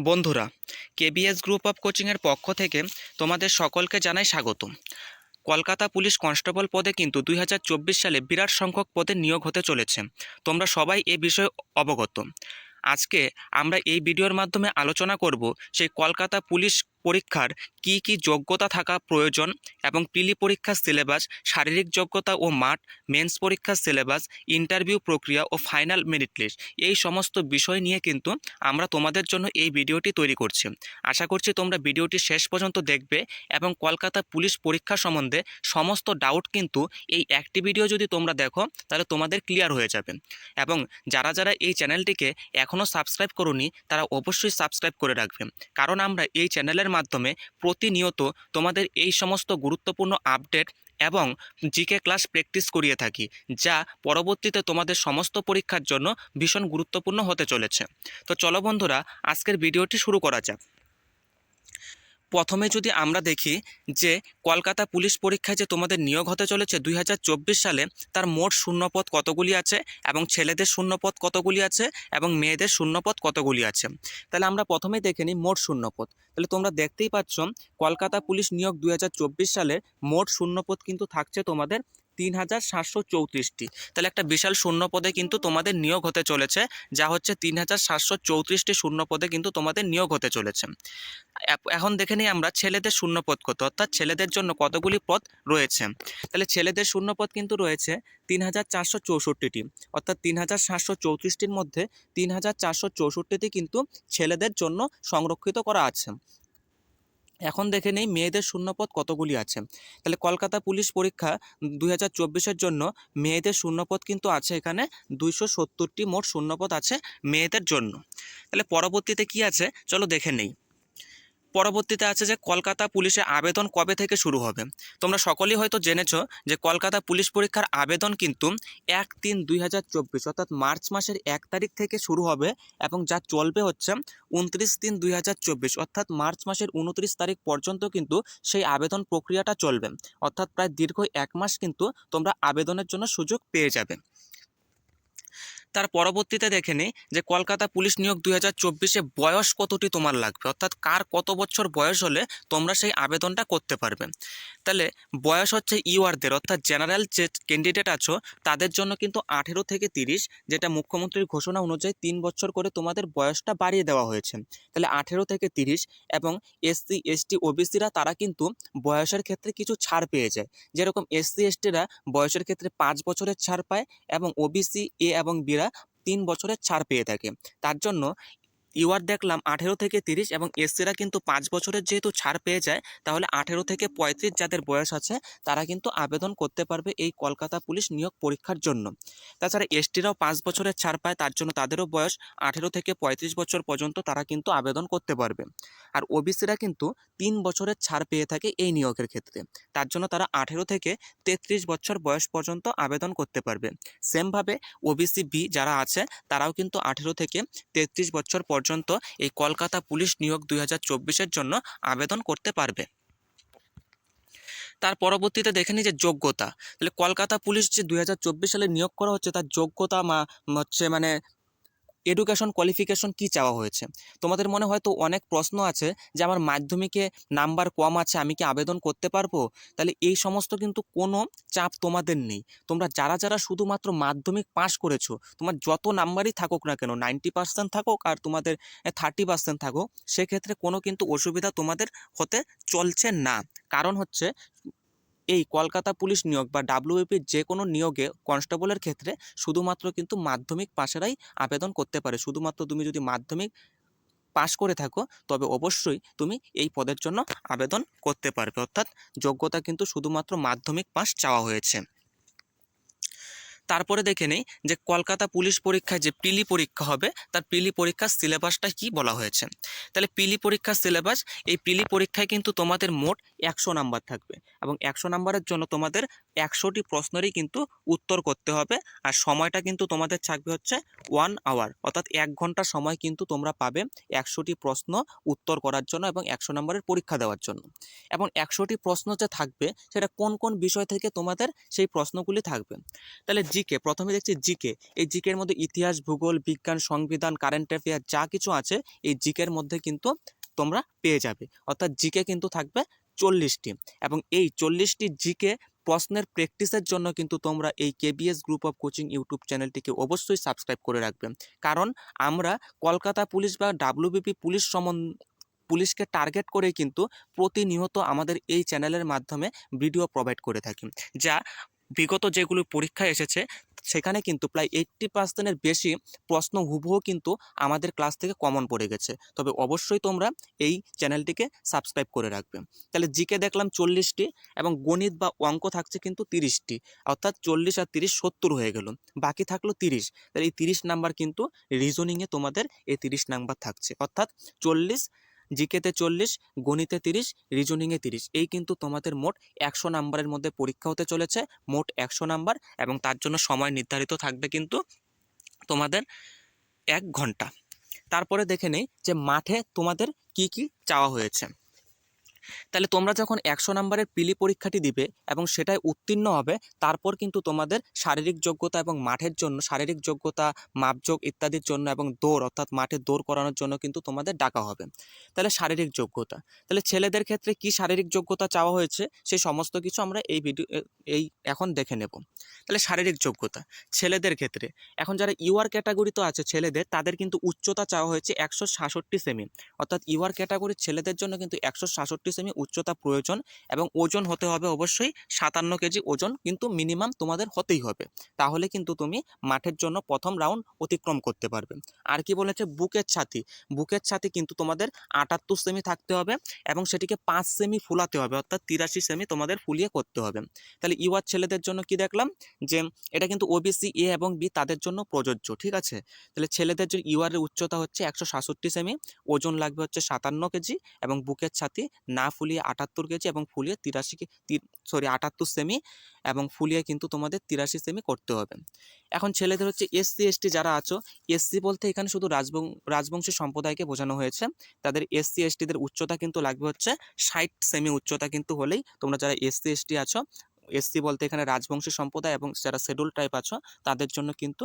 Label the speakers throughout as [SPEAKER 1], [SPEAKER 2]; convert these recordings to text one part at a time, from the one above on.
[SPEAKER 1] বন্ধুরা KBS group of কোচিংয়ের পক্ষ থেকে তোমাদের সকলকে জানাই স্বাগত কলকাতা পুলিশ কনস্টেবল পদে কিন্তু দুই হাজার চব্বিশ সালে বিরাট সংখ্যক পদে নিয়োগ হতে চলেছে। তোমরা সবাই এ বিষয়ে অবগত। আজকে আমরা এই ভিডিওর মাধ্যমে আলোচনা করব সেই কলকাতা পুলিশ পরীক্ষার কি কি যোগ্যতা থাকা প্রয়োজন এবং পিলি পরীক্ষার সিলেবাস, শারীরিক যোগ্যতা ও মাঠ, মেন্স পরীক্ষার সিলেবাস, ইন্টারভিউ প্রক্রিয়া ও ফাইনাল মেরিট লিস্ট এই সমস্ত বিষয় নিয়ে কিন্তু আমরা তোমাদের জন্য এই ভিডিওটি তৈরি করছি। আশা করছি তোমরা ভিডিওটি শেষ পর্যন্ত দেখবে এবং কলকাতা পুলিশ পরীক্ষা সম্বন্ধে সমস্ত ডাউট কিন্তু এই একটি ভিডিও যদি তোমরা দেখো, তাহলে তোমাদের ক্লিয়ার হয়ে যাবে। এবং যারা যারা এই চ্যানেলটিকে এখনও সাবস্ক্রাইব করনি, তারা অবশ্যই সাবস্ক্রাইব করে রাখবে। কারণ আমরা এই চ্যানেলের মাধ্যমে প্রতিনিয়ত তোমাদের এই সমস্ত গুরুত্বপূর্ণ আপডেট এবং জিকে ক্লাস প্র্যাকটিস করিয়ে থাকি, যা পরবর্তীতে তোমাদের সমস্ত পরীক্ষার জন্য ভীষণ গুরুত্বপূর্ণ হতে চলেছে। তো চলো বন্ধুরা, আজকের ভিডিওটি শুরু করা যাক। প্রথমে যদি আমরা দেখি যে কলকাতা পুলিশ পরীক্ষায় যে তোমাদের নিয়োগ হতে চলেছে দুই হাজার চব্বিশ সালে, তার মোট শূন্যপদ কতগুলি আছে এবং ছেলেদের শূন্যপদ কতগুলি আছে এবং মেয়েদের শূন্যপদ কতগুলি আছে? তাহলে আমরা প্রথমে দেখে নিই মোট শূন্যপদ। তাহলে তোমরা দেখতেই পাচ্ছ কলকাতা পুলিশ নিয়োগ দুই হাজার চব্বিশ সালে মোট শূন্যপদ কিন্তু থাকছে তোমাদের তিন হাজার সাতশো চৌত্রিশটি। তাহলে একটা বিশাল শূন্য পদে কিন্তু তোমাদের নিয়োগ হতে চলেছে, যা হচ্ছে তিন হাজার সাতশো চৌত্রিশটি শূন্য পদে কিন্তু তোমাদের নিয়োগ হতে চলেছে। এখন দেখে নিই আমরা ছেলেদের শূন্য পদ কত, অর্থাৎ ছেলেদের জন্য কতগুলি পদ রয়েছে। তাহলে ছেলেদের শূন্য পদ কিন্তু রয়েছে তিন হাজার চারশো চৌষট্টিটি, অর্থাৎ তিন হাজার সাতশো চৌত্রিশটির মধ্যে তিন হাজার চারশো চৌষট্টিটি কিন্তু ছেলেদের জন্য সংরক্ষিত করা আছে। এখন দেখে নেই মেয়েদের শূন্যপদ কতগুলি আছে। তাহলে কলকাতা পুলিশ পরীক্ষা দুই হাজার জন্য মেয়েদের শূন্যপদ কিন্তু আছে এখানে দুইশো সত্তরটি মোট শূন্যপদ আছে মেয়েদের জন্য। তাহলে পরবর্তীতে কি আছে? চলো দেখে নেই। পরবর্তীতে আছে যে কলকাতা পুলিশে আবেদন কবে থেকে শুরু হবে? তোমরা সকলেই হয়তো জেনেছো যে কলকাতা পুলিশ পরীক্ষার আবেদন কিন্তু এক তিন দুই হাজার চব্বিশ, অর্থাৎ মার্চ মাসের এক তারিখ থেকে শুরু হবে এবং যা চলবে হচ্ছে উনত্রিশ তিন দুই হাজার চব্বিশ, অর্থাৎ মার্চ মাসের উনত্রিশ তারিখ পর্যন্ত কিন্তু সেই আবেদন প্রক্রিয়াটা চলবে। অর্থাৎ প্রায় দীর্ঘ এক মাস কিন্তু তোমরা আবেদনের জন্য সুযোগ পেয়ে যাবে। তার পরবর্তীতে দেখে নিই যে কলকাতা পুলিশ নিয়োগ দুই হাজার চব্বিশে বয়স কতটি তোমার লাগবে? অর্থাৎ কার কত বছর বয়স হলে তোমরা সেই আবেদনটা করতে পারবে? তাহলে বয়স হচ্ছে ইউআরদের, অর্থাৎ জেনারেল যে ক্যান্ডিডেট আছো, তাদের জন্য কিন্তু আঠেরো থেকে তিরিশ, যেটা মুখ্যমন্ত্রীর ঘোষণা অনুযায়ী তিন বছর করে তোমাদের বয়সটা বাড়িয়ে দেওয়া হয়েছে। তাহলে আঠেরো থেকে তিরিশ এবং এসসি, এসটি, ওবিসিরা তারা কিন্তু বয়সের ক্ষেত্রে কিছু ছাড় পেয়ে যায়। যেরকম এসসি, এসটিরা বয়সের ক্ষেত্রে পাঁচ বছরের ছাড় পায় এবং ওবিসি, এ এবং বিরা তিন বছরে ছাড় পেয়ে থাকে। তার জন্য ইউআর দেখলাম আঠেরো থেকে তিরিশ এবং এসসিরা কিন্তু পাঁচ বছরের যেহেতু ছাড় পেয়ে যায়, তাহলে আঠেরো থেকে পঁয়ত্রিশ যাদের বয়স আছে, তারা কিন্তু আবেদন করতে পারবে এই কলকাতা পুলিশ নিয়োগ পরীক্ষার জন্য। তাছাড়া এসটিরাও পাঁচ বছরের ছাড় পায়, তার জন্য তাদেরও বয়স আঠেরো থেকে পঁয়ত্রিশ বছর পর্যন্ত তারা কিন্তু আবেদন করতে পারবে। আর ওবিসিরা কিন্তু তিন বছরের ছাড় পেয়ে থাকে এই নিয়োগের ক্ষেত্রে। তার জন্য তারা আঠেরো থেকে তেত্রিশ বছর বয়স পর্যন্ত আবেদন করতে পারবে। সেমভাবে ওবিসি বি যারা আছে, তারাও কিন্তু আঠেরো থেকে তেত্রিশ বছর পর্যন্ত এই কলকাতা পুলিশ নিয়োগ দুই হাজার জন্য আবেদন করতে পারবে। তার পরবর্তীতে দেখে নিই যে যোগ্যতা। তাহলে কলকাতা পুলিশ যে দুই হাজার চব্বিশ সালে নিয়োগ করা হচ্ছে, তার যোগ্যতা মা হচ্ছে মানে এডুকেশন কোয়ালিফিকেশন কি চাওয়া হয়েছে? তোমাদের মনে হয়তো অনেক প্রশ্ন আছে যে আমার মাধ্যমিকে নাম্বার কম আছে, আমি কি আবেদন করতে পারব? তাহলে এই সমস্ত কিন্তু কোনো চাপ তোমাদের নেই। তোমরা যারা যারা শুধুমাত্র মাধ্যমিক পাশ করেছ, তোমার যত নাম্বারই থাকুক না কেন নাইনটি পার্সেন্ট থাকুক আর তোমাদের থার্টি পার্সেন্ট থাকুক, সেক্ষেত্রে কোনো কিন্তু অসুবিধা তোমাদের হতে চলছে না। কারণ হচ্ছে এই কলকাতা পুলিশ নিয়োগ বা ডাব্লিউপির যে কোনো নিয়োগে কনস্টেবলের ক্ষেত্রে শুধুমাত্র কিন্তু মাধ্যমিক পাশেরাই আবেদন করতে পারে। শুধুমাত্র তুমি যদি মাধ্যমিক পাশ করে থাকো, তবে অবশ্যই তুমি এই পদের জন্য আবেদন করতে পারবে। অর্থাৎ যোগ্যতা কিন্তু শুধুমাত্র মাধ্যমিক পাশ চাওয়া হয়েছে। তারপরে দেখে নেই যে কলকাতা পুলিশ পরীক্ষায় যে পিলি পরীক্ষা হবে, তার পিলি পরীক্ষার সিলেবাসটা কি বলা হয়েছে? তাহলে পিলি পরীক্ষার সিলেবাস, এই পিলি পরীক্ষায় কিন্তু তোমাদের মোট একশো নাম্বার থাকবে এবং একশো নাম্বারের জন্য তোমাদের একশোটি প্রশ্নেরই কিন্তু উত্তর করতে হবে। আর সময়টা কিন্তু তোমাদের থাকবে হচ্ছে ওয়ান আওয়ার অর্থাৎ এক ঘণ্টা সময় কিন্তু তোমরা পাবে একশোটি প্রশ্ন উত্তর করার জন্য এবং একশো নম্বরের পরীক্ষা দেওয়ার জন্য। এবং একশোটি প্রশ্ন যে থাকবে, সেটা কোন কোন বিষয় থেকে তোমাদের সেই প্রশ্নগুলি থাকবে? তাহলে জিকে প্রথমে দেখছি জিকে এই জিকের মধ্যে ইতিহাস, ভূগোল, বিজ্ঞান, সংবিধান কারেন্ট অ্যাফেয়ার যা কিছু আছে, এই জিকের মধ্যে কিন্তু তোমরা পেয়ে যাবে। অর্থাৎ জিকে কিন্তু থাকবে চল্লিশটি। এবং এই চল্লিশটি জিকে প্রশ্নের প্র্যাকটিসের জন্য কিন্তু তোমরা এই KBS group of coaching YouTube চ্যানেলটিকে অবশ্যই সাবস্ক্রাইব করে রাখবে। কারণ আমরা কলকাতা পুলিশ বা ডাব্লিউবিপি পুলিশ সমন, পুলিশকে টার্গেট করেই কিন্তু প্রতিনিয়ত আমাদের এই চ্যানেলের মাধ্যমে ভিডিও প্রোভাইড করে থাকি। যা বিগত যেগুলো পরীক্ষায় এসেছে, সেখানে কিন্তু প্রায় এইট্টি পার্সেন্টের বেশি প্রশ্ন হুবহু কিন্তু আমাদের ক্লাস থেকে কমন পড়ে গেছে। তবে অবশ্যই তোমরা এই চ্যানেলটিকে সাবস্ক্রাইব করে রাখবে। তাহলে জিকে দেখলাম চল্লিশটি এবং গণিত বা অঙ্ক থাকছে কিন্তু তিরিশটি। অর্থাৎ চল্লিশ আর তিরিশ সত্তর হয়ে গেল। বাকি থাকল তিরিশ। তাহলে এই তিরিশ নাম্বার কিন্তু রিজনিংয়ে তোমাদের এই তিরিশ নাম্বার থাকছে। অর্থাৎ চল্লিশ জিকেতে চল্লিশ, গণিতে তিরিশ, রিজনিংয়ে তিরিশ। এই কিন্তু তোমাদের মোট একশো নাম্বারের মধ্যে পরীক্ষা হতে চলেছে, মোট একশো নাম্বার, এবং তার জন্য সময় নির্ধারিত থাকবে কিন্তু তোমাদের এক ঘণ্টা। তারপরে দেখে নেই যে মাঠে তোমাদের কি কি চাওয়া হয়েছে। তাহলে তোমরা যখন একশো নম্বরের পিলি পরীক্ষাটি দিবে এবং সেটায় উত্তীর্ণ হবে, তারপর কিন্তু তোমাদের শারীরিক যোগ্যতা এবং মাঠের জন্য, শারীরিক যোগ্যতা, মাপযোগ ইত্যাদির জন্য এবং দৌড়, অর্থাৎ মাঠে দৌড় করানোর জন্য কিন্তু তোমাদের ডাকা হবে। তাহলে শারীরিক যোগ্যতা। তাহলে ছেলেদের ক্ষেত্রে কি শারীরিক যোগ্যতা চাওয়া হয়েছে? সেই সমস্ত কিছু আমরা এই ভিডিও, এই এখন দেখে নেব। তাহলে শারীরিক যোগ্যতা। ছেলেদের ক্ষেত্রে, এখন যারা ইউআর ক্যাটাগরিতে আছে ছেলেদের, তাদের কিন্তু উচ্চতা চাওয়া হয়েছে একশো সাতষট্টি সেমি। অর্থাৎ ইউআর ক্যাটাগরির ছেলেদের জন্য কিন্তু একশো সাতষট্টি সেমি উচ্চতা প্রয়োজন এবং ওজন হতে হবে অবশ্যই সাতান্ন কেজি ওজন কিন্তু মিনিমাম তোমাদের হতেই হবে। তাহলে কিন্তু তুমি মাঠের জন্য প্রথম রাউন্ড অতিক্রম করতে পারবে। আর কি বলেছে? বুকের ছাতি। বুকের ছাতি কিন্তু তোমাদের আটাত্তর সেমি থাকতে হবে এবং সেটিকে পাঁচ সেমি ফুলাতে হবে অর্থাৎ তিরাশি সেমি তোমাদের ফুলিয়ে করতে হবে। তাহলে ইউআর ছেলেদের জন্য কি দেখলাম? যে এটা কিন্তু ওবিসি এ এবং বি তাদের জন্য প্রযোজ্য, ঠিক আছে? তাহলে ছেলেদের জন্য ইউআরের উচ্চতা হচ্ছে একশো সাতষট্টি সেমি, ওজন লাগবে হচ্ছে সাতান্ন কেজি এবং বুকের ছাতি না ফুলিয়ে আটাত্তর কেজি এবং ফুলিয়ে তিরাশি সরি আটাত্তর সেমি এবং ফুলিয়ে কিন্তু তোমাদের তিরাশি সেমি করতে হবে। এখন ছেলেদের হচ্ছে এসসি এসটি যারা আছো এসসি বলতে এখানে শুধু রাজবং, রাজবংশী সম্প্রদায়কে বোঝানো হয়েছে। তাদের এসসি এসটিদের উচ্চতা কিন্তু লাগবে হচ্ছে ষাট সেমি উচ্চতা কিন্তু হলেই তোমরা যারা এসসি এসটি আছো এসসি বলতে এখানে রাজবংশী সম্প্রদায় এবং যারা শেডুল টাইপ আছো, তাদের জন্য কিন্তু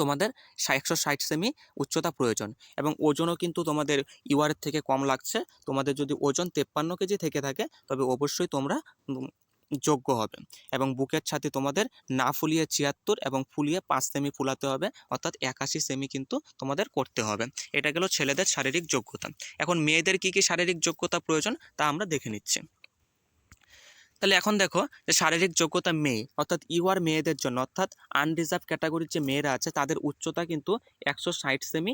[SPEAKER 1] তোমাদের একশো ষাট সেমি উচ্চতা প্রয়োজন এবং ওজনও কিন্তু তোমাদের ইউআরের থেকে কম লাগছে। তোমাদের যদি ওজন তেপ্পান্ন কেজি থেকে থাকে, তবে অবশ্যই তোমরা যোগ্য হবে এবং বুকের ছাতি তোমাদের না ফুলিয়ে ছিয়াত্তর এবং ফুলিয়ে পাঁচ সেমি ফুলাতে হবে, অর্থাৎ একাশি সেমি কিন্তু তোমাদের করতে হবে। এটা গেল ছেলেদের শারীরিক যোগ্যতা। এখন মেয়েদের কি কি শারীরিক যোগ্যতা প্রয়োজন তা আমরা দেখে নিচ্ছি। তাহলে এখন দেখো যে শারীরিক যোগ্যতা মেয়ে, অর্থাৎ ইউআর মেয়েদের জন্য, অর্থাৎ আনরিজার্ভ ক্যাটাগরির যে মেয়েরা আছে, তাদের উচ্চতা কিন্তু একশো ষাট সেমি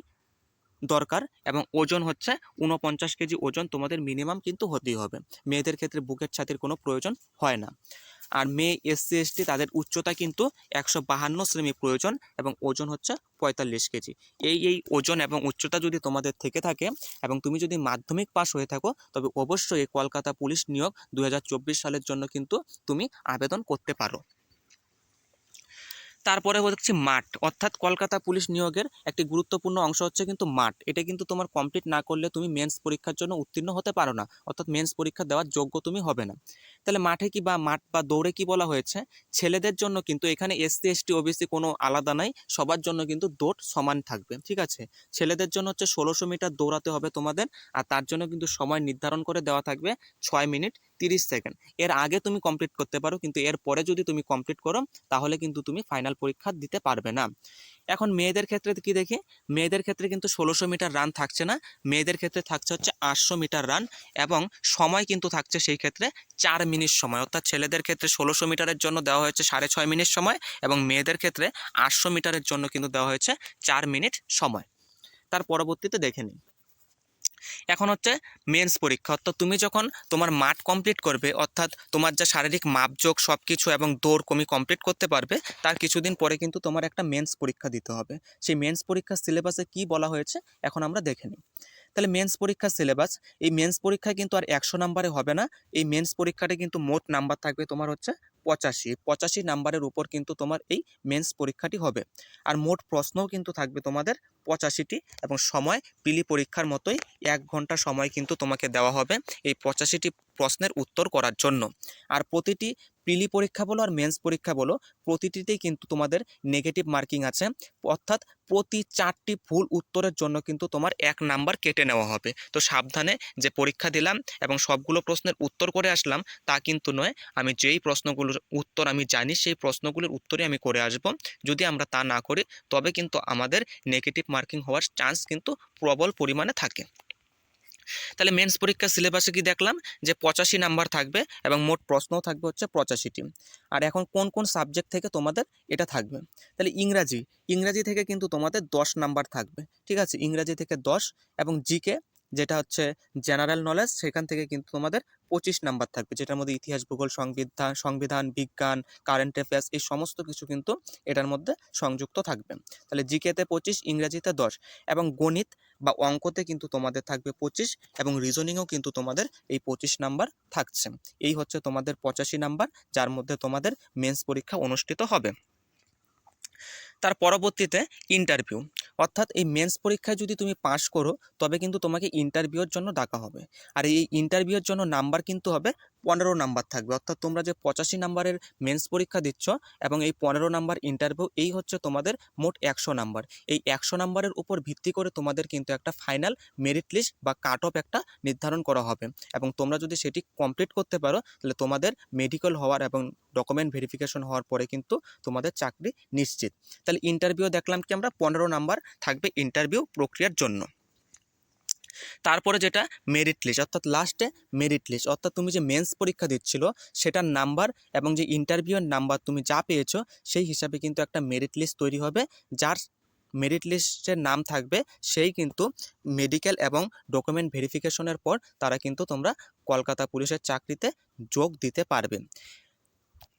[SPEAKER 1] দরকার এবং ওজন হচ্ছে উনপঞ্চাশ কেজি ওজন তোমাদের মিনিমাম কিন্তু হতেই হবে। মেয়েদের ক্ষেত্রে বুকের ছাতির কোনো প্রয়োজন হয় না। আর মেয়ে এসসি এসটি তাদের উচ্চতা কিন্তু একশো বাহান্ন সেমি প্রয়োজন এবং ওজন হচ্ছে পঁয়তাল্লিশ কেজি। এই এই ওজন এবং উচ্চতা যদি তোমাদের থেকে থাকে এবং তুমি যদি মাধ্যমিক পাশ হয়ে থাকো, তবে অবশ্যই কলকাতা পুলিশ নিয়োগ দু হাজার চব্বিশ সালের জন্য কিন্তু তুমি আবেদন করতে পারো। তারপরে হচ্ছে মাঠ। অর্থাৎ কলকাতা পুলিশ নিয়োগের একটি গুরুত্বপূর্ণ অংশ হচ্ছে কিন্তু মাঠ। এটা কিন্তু তোমার কমপ্লিট না করলে তুমি মেন্স পরীক্ষার জন্য উত্তীর্ণ হতে পারো না। অর্থাৎ মেন্স পরীক্ষা দেওয়ার যোগ্য তুমি হবে না। তাহলে মাঠে কি বা মাঠ বা দৌড়ে কি বলা হয়েছে? ছেলেদের জন্য কিন্তু এখানে এসসি, এসটি, ওবিসি কোনো আলাদা নাই। সবার জন্য কিন্তু দৌড় সমান থাকবে। ঠিক আছে? ছেলেদের জন্য হচ্ছে ষোলোশো মিটার দৌড়াতে হবে তোমাদের। আর তার জন্য কিন্তু সময় নির্ধারণ করে দেওয়া থাকবে ছয় মিনিট। তিরিশ সেকেন্ড। এর আগে তুমি কমপ্লিট করতে পারো, কিন্তু এর পরে যদি তুমি কমপ্লিট করো, তাহলে কিন্তু তুমি ফাইনাল পরীক্ষা দিতে পারবে না। এখন মেয়েদের ক্ষেত্রে কি দেখি? মেয়েদের ক্ষেত্রে কিন্তু ষোলোশো মিটার রান থাকছে না। মেয়েদের ক্ষেত্রে থাকছে হচ্ছে আটশো মিটার রান এবং সময় কিন্তু থাকছে সেই ক্ষেত্রে চার মিনিট সময়। অর্থাৎ ছেলেদের ক্ষেত্রে ষোলোশো মিটারের জন্য দেওয়া হয়েছে সাড়ে ছয় মিনিট সময় এবং মেয়েদের ক্ষেত্রে আটশো মিটারের জন্য কিন্তু দেওয়া হয়েছে চার মিনিট সময়। তার পরবর্তীতে দেখে নিই। এখন হচ্ছে মেন্স পরীক্ষা। অর্থাৎ তুমি যখন তোমার মাঠ কমপ্লিট করবে, অর্থাৎ তোমার যা শারীরিক মাপযোগ সব কিছু এবং দৌড় কমি কমপ্লিট করতে পারবে, তার কিছুদিন পরে কিন্তু তোমার একটা মেন্স পরীক্ষা দিতে হবে। সেই মেন্স পরীক্ষার সিলেবাসে কি বলা হয়েছে, এখন আমরা দেখে নিই। তাহলে মেন্স পরীক্ষার সিলেবাস এই মেন্স পরীক্ষা কিন্তু আর একশো নাম্বারে হবে না। এই মেন্স পরীক্ষাটা কিন্তু মোট নাম্বার থাকবে তোমার হচ্ছে পঁচাশি পঁচাশি নাম্বারের উপর কিন্তু তোমার এই মেন্স পরীক্ষাটি হবে। আর মোট প্রশ্নও কিন্তু থাকবে তোমাদের পঁচাশিটি এবং সময় পিলি পরীক্ষার মতোই এক ঘণ্টা সময় কিন্তু তোমাকে দেওয়া হবে এই পঁচাশিটি প্রশ্নের উত্তর করার জন্য। আর প্রতিটি প্রিলি পরীক্ষা বলো আর মেন্স পরীক্ষা বলো, প্রতিটিতেই কিন্তু তোমাদের নেগেটিভ মার্কিং আছে। অর্থাৎ প্রতি চারটি ভুল উত্তরের জন্য কিন্তু তোমার এক নাম্বার কেটে নেওয়া হবে। তো সাবধানে যে পরীক্ষা দিলাম এবং সবগুলো প্রশ্নের উত্তর করে আসলাম, তা কিন্তু নয়। আমি যেই প্রশ্নগুলোর উত্তর আমি জানি, সেই প্রশ্নগুলোর উত্তরই আমি করে আসব। যদি আমরা তা না করি, তবে কিন্তু আমাদের নেগেটিভ মার্কিং হওয়ার চান্স কিন্তু প্রবল পরিমাণে থাকে। তাহলে মেন্স পরীক্ষার সিলেবাসে কি দেখলাম? যে পঁচাশি নাম্বার থাকবে এবং মোট প্রশ্নও থাকবে হচ্ছে পঁচাশিটি। আর এখন কোন কোন সাবজেক্ট থেকে তোমাদের এটা থাকবে? তাহলে ইংরাজি। ইংরাজি থেকে কিন্তু তোমাদের দশ নাম্বার থাকবে। ঠিক আছে? ইংরাজি থেকে দশ এবং জিকে যেটা হচ্ছে জেনারেল নলেজ সেখান থেকে কিন্তু তোমাদের পঁচিশ নাম্বার থাকবে, যেটার মধ্যে ইতিহাস, ভূগোল সংবিধান সংবিধান, বিজ্ঞান কারেন্ট অ্যাফেয়ার্স এই সমস্ত কিছু কিন্তু এটার মধ্যে সংযুক্ত থাকবে। তাহলে জিকেতে পঁচিশ, ইংরাজিতে দশ এবং গণিত বা অঙ্কতে কিন্তু তোমাদের থাকবে পঁচিশ এবং রিজনিংও কিন্তু তোমাদের এই পঁচিশ নাম্বার থাকছে। এই হচ্ছে তোমাদের পঁচাশি নাম্বার, যার মধ্যে তোমাদের মেন্স পরীক্ষা অনুষ্ঠিত হবে। তার পরবর্তীতে ইন্টারভিউ অর্থাৎ এই মেন্স পরীক্ষায় যদি তুমি পাস করো, তবে কিন্তু তোমাকে ইন্টারভিউর জন্য ডাকা হবে। আর এই ইন্টারভিউর জন্য নাম্বার কিন্তু হবে পনেরো নাম্বার থাকবে। অর্থাৎ তোমরা যে পঁচাশি নাম্বারের মেন্স পরীক্ষা দিচ্ছ এবং এই পনেরো নাম্বার ইন্টারভিউ এই হচ্ছে তোমাদের মোট একশো নাম্বার। এই একশো নাম্বারের উপর ভিত্তি করে তোমাদের কিন্তু একটা ফাইনাল মেরিট লিস্ট বা কাট অফ একটা নির্ধারণ করা হবে। এবং তোমরা যদি সেটি কমপ্লিট করতে পারো, তাহলে তোমাদের মেডিকেল হওয়ার এবং ডকুমেন্ট ভেরিফিকেশন হওয়ার পরে কিন্তু তোমাদের চাকরি নিশ্চিত। তাহলে ইন্টারভিউ দেখলাম কি আমরা? পনেরো নাম্বার থাকবে ইন্টারভিউ প্রক্রিয়ার জন্য। তারপরে যেটা মেরিট লিস্ট অর্থাৎ লাস্টে মেরিট লিস্ট অর্থাৎ তুমি যে মেন্স পরীক্ষা দিচ্ছিল, সেটার নাম্বার এবং যে ইন্টারভিউয়ের নাম্বার তুমি যা পেয়েছ, সেই হিসাবে কিন্তু একটা মেরিট লিস্ট তৈরি হবে, যার মেরিট লিস্টের নাম থাকবে, সেই কিন্তু মেডিকেল এবং ডকুমেন্ট ভেরিফিকেশনের পর তারা কিন্তু তোমরা কলকাতা পুলিশের চাকরিতে যোগ দিতে পারবে।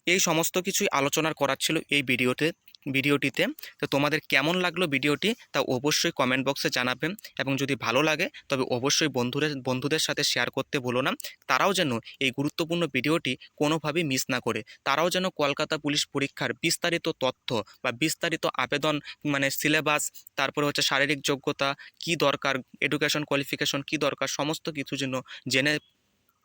[SPEAKER 1] এই সমস্ত কিছুই আলোচনার করার ছিল এই ভিডিওতে ভিডিওটিতে। তো তোমাদের কেমন লাগল ভিডিওটি তা অবশ্যই কমেন্ট বক্সে জানাবেন এবং যদি ভালো লাগে তবে অবশ্যই বন্ধুদের বন্ধুদের সাথে শেয়ার করতে ভুলো না। তারাও যেন এই গুরুত্বপূর্ণ ভিডিওটি কোনোভাবেই মিস না করে। তারাও যেন কলকাতা পুলিশ পরীক্ষার বিস্তারিত তথ্য বা বিস্তারিত আবেদন মানে সিলেবাস তারপরে হচ্ছে শারীরিক যোগ্যতা, কি দরকার এডুকেশন কোয়ালিফিকেশন কি দরকার, সমস্ত কিছু যেন জেনে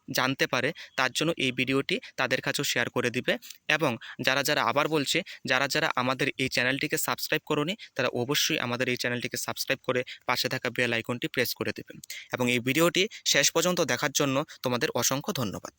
[SPEAKER 1] জানতে পারে, তার জন্য এই ভিডিওটি তাদের কাছেও শেয়ার করে দিবে এবং যারা যারা আবার বলছে, যারা যারা আমাদের এই চ্যানেলটিকে সাবস্ক্রাইব করনি, তারা অবশ্যই আমাদের এই চ্যানেলটিকে সাবস্ক্রাইব করে পাশে থাকা বেল আইকনটি প্রেস করে দেবেন এবং এই ভিডিওটি শেষ পর্যন্ত দেখার জন্য তোমাদের অসংখ্য ধন্যবাদ।